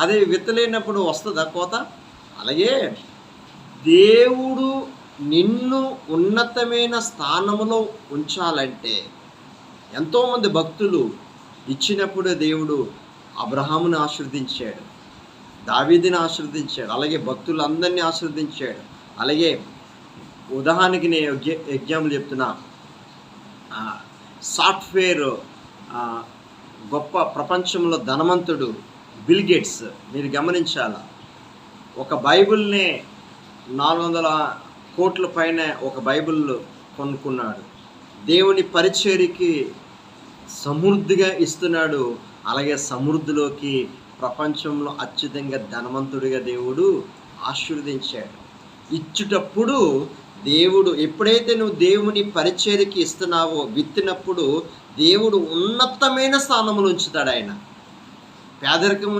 అదే విత్తలేనప్పుడు వస్తుందా కోత? అలాగే దేవుడు నిన్ను ఉన్నతమైన స్థానంలో ఉంచాలంటే ఎంతోమంది భక్తులు ఇచ్చినప్పుడు దేవుడు అబ్రహాముని ఆశీర్వదించాడు దావీదిని ఆశీర్వదించాడు అలాగే భక్తులందరినీ ఆశీర్దించాడు అలాగే ఉదాహరణకి నేను ఎగ్జాంపుల్ చెప్తున్నా. సాఫ్ట్వేర్ గొప్ప ప్రపంచంలో ధనవంతుడు బిల్ గేట్స్ మీరు గమనించాలా? ఒక బైబిల్నే నాలుగు వందల కోట్ల పైన ఒక బైబిల్ కొనుక్కున్నాడు. దేవుని పరిచర్యకి సమృద్ధిగా ఇస్తున్నాడు. అలాగే సమృద్ధిలోకి ప్రపంచంలో అత్యధికంగా ధనవంతుడిగా దేవుడు ఆశీర్వదించాడు. ఇచ్చుటప్పుడు దేవుడు ఎప్పుడైతే నువ్వు దేవుని పరిచర్యకి ఇస్తున్నావో విత్తినప్పుడు దేవుడు ఉన్నతమైన స్థానంలో ఉంచుతాడు ఆయన. పేదరికం